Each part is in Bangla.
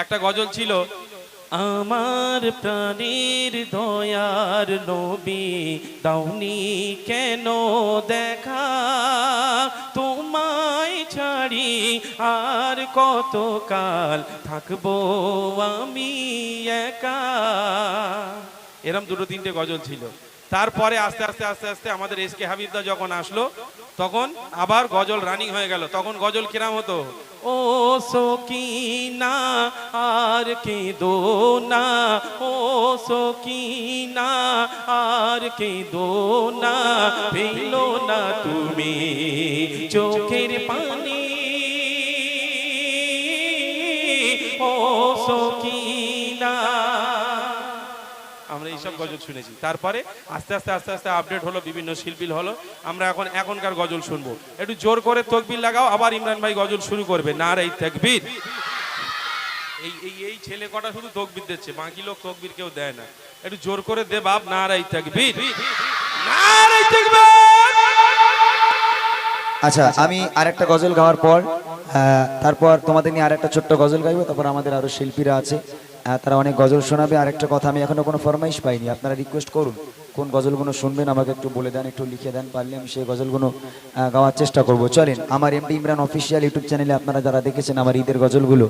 একটা গজল ছিল আমার প্রাণীর দয়ার নবী দাউনি কেন দেখা? তোমায় ছাড়ি আর কত কাল থাকব আমি একা? এরম দুটো তিনটে গজল ছিল। তারপরে আস্তে আস্তে আস্তে আস্তে আমাদের এস কে হাবিবদা যখন আসলো তখন আবার গজল রানিং হয়ে গেল। তখন গজল কিরাম হতো? ও সকিনা, আর কে দো না ও সকিনা, আর কে দো না পেল না তুমি চোখের পানি। ও সকিনা এইসব গজল শুনেছি। তারপরে আস্তে আস্তে আস্তে আস্তে আপডেট হলো, বিভিন্ন শিল্পী হলো। আমরা এখন এখনকার গজল শুনব। একটু জোর করে তকবির লাগাও, আবার ইমরান ভাই গজল শুরু করবে। না রে তকবির। এই এই এই ছেলে কটা শুধু তকবির দিচ্ছে, বাকি লোক তকবির কেউ দেয় না। একটু জোর করে দে বাপ না রে তকবির। আচ্ছা আমি আরেকটা গজল গাওয়ার পর তারপর তোমাদের নিয়ে আরেকটা ছোট্ট গজল গাইবো, তারপর আমাদের আরও শিল্পীরা আছে। তারা অনেক গজল শোনাবে। আরেকটা কথা, আমি এখনও কোনো ফরমাইশ পাইনি। আপনারা রিকোয়েস্ট করুন, কোন গজলগুলো শুনবেন, আমাকে একটু বলে দেন, একটু লিখে দেন, পারলে আমি সেই গজলগুলো গাওয়ার চেষ্টা করব। চলেন, আমার এমডি ইমরান অফিসিয়াল ইউটিউব চ্যানেলে আপনারা যারা দেখেছেন আমার ঈদের গজলগুলো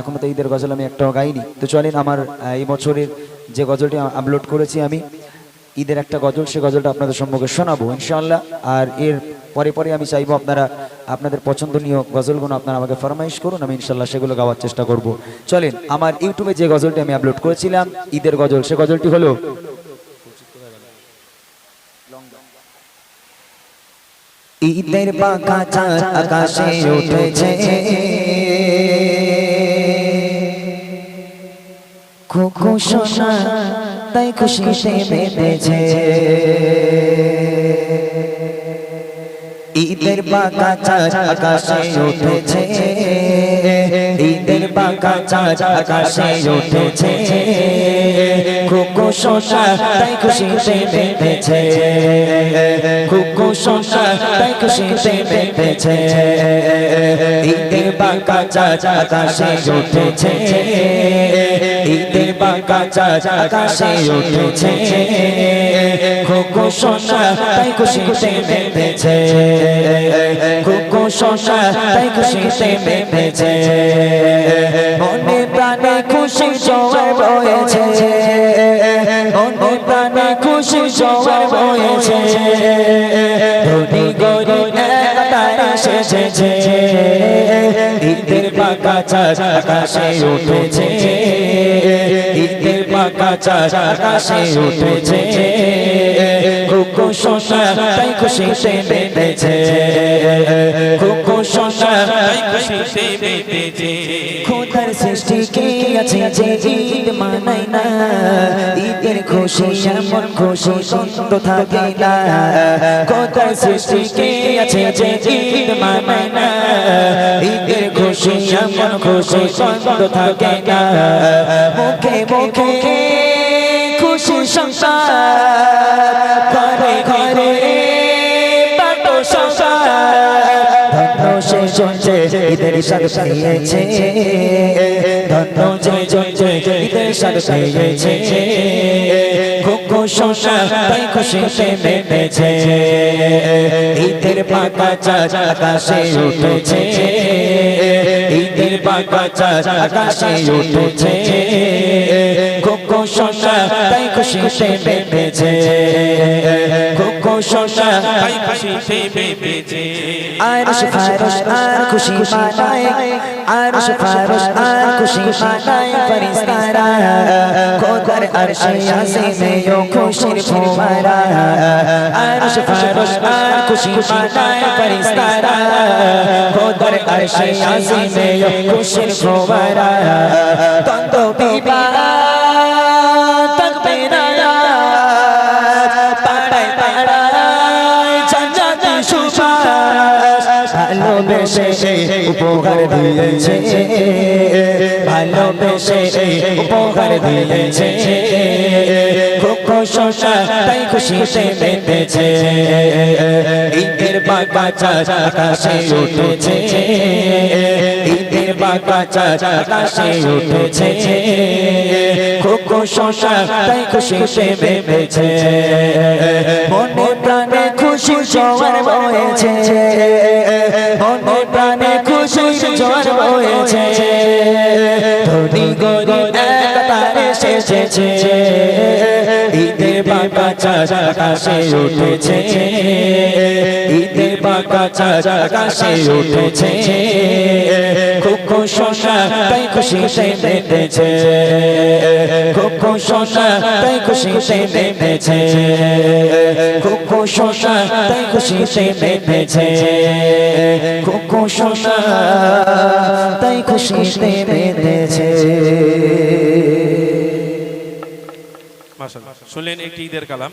এখনও তো ঈদের গজল আমি একটাও গাইনি। তো চলেন, আমার এই বছরের যে গজলটি আপলোড করেছি আমি, ঈদের একটা গজল, সে গজলটা আপনাদের সম্মুখে শোনাবো, ইনশাআল্লাহ। আর এর পরে পরে আমি চাইব আপনারা আপনাদের পছন্দনীয় গজলগুলো আপনারা আমাকে ফরমাইশ করুন, আমি ইনশাল্লাহ সেগুলো গাওয়ার চেষ্টা করব। চলেন, আমার ইউটিউবে যে গজলটি আমি আপলোড করেছিলাম, ঈদের গজল, সে গজলটি হলো ঈদের পাকা চাঁদ আকাশে উঠেছে। খুকু সোনা তাই খুশিতে বেঁধেছে। ঈদের বাঁকা চাঁদ আকাশে উঠেছে। ঈদের বাঁকা চাঁদ আকাশে উঠেছে। খুকু সোনা তাই খুশিতে বেঁধেছে। খুকু সোনা তাই খুশিতে বেঁধেছে। ঈদের বাঁকা চাঁদ আকাশে উঠেছে। ঈদের বাঁকা চাঁদ আকাশে উঠেছে। খুকু সোনা, তাই খুশিতে বেঁধেছে। খুকু সোনা, তাই খুশিতে বেঁধেছে। মনে প্রাণে খুশি জোয়ার প্রাণে খুশি জোয়ার বয়েছে ধনী গরিব একতার এসেছে ঈদের পাকা চাঁদ আকাশে উঠেছে। ঈদের পাকা চাঁদ আকাশে উঠেছে। খুকু সোনা তাই খুশিতে বেঁধেছে। খুকু সোনা তাই খুশিতে বেঁধেছে। খোদার সৃষ্টি কে আছে যে ঈদ মানাই না। ঈদের খুশি এমন খুশি, সন্ত থাকে না। খোদার সৃষ্টি কে আছে যে ঈদ মানাই না। ঈদের খুশি এমন খুশি, সন্ত থাকে না। মুখে মুখে খুশি সংসার, ঘরে ঘরে বাটো সংসার চলছে, ঈদের সাথ পেয়েছে। ধন্য যে চলছে ঈদের সাথ পেয়েছে। খুকু সোনা তাই খুশিতে মেতেছে ঈদের পাকা চাঁদ আকাশে উঠেছে। ঈদের পাকা চাঁদ আকাশে উঠেছে। খুকু সোনা তাই খুশিতে মেতেছে খুকু সোনা তাই খুশিতে বেঁধেছে। আরশ ফারশ আর খুশি মানায়। আরশ ফারশ আর খুশি মানায়। ফরিস্তারা খোদার আরশে আজিমে ও খুশির ফোয়ারা আরশ ফারশ আর খুশি মানায়। ফরিস্তারা খোদার আরশে আজিমে ও খুশির ফোয়ারা ভালোবেসে উপহার দিয়েছে। ভালোবেসে উপহার দিয়েছে। খুকু শোষা তাই খুশিতে ঈদের বাগা আকাশে উঠেছে। ঈদের বাঁকা চাঁদ আকাশে উঠেছে। কোকো শশা তাই খুশিতে মেতেছে মনে প্রাণে খুশি জোয়ার বয়েছে। মনে প্রাণে খুশি জোয়ার বয়েছে। ধনী বাঁকা চাঁদ আকাশে উঠেছে। ঈদের বাঁকা চাঁদ আকাশে উঠেছে। কোকো শশা তাই খুশিতে মেতেছে কোকো শশা তাই খুশিতে মেতেছে কোকো শশা তাই খুশিতে মেতেছে কোকো শশা তাই খুশিতে মেতেছে মাশাআল্লাহ। শুনলেন একটি ঈদের কালাম।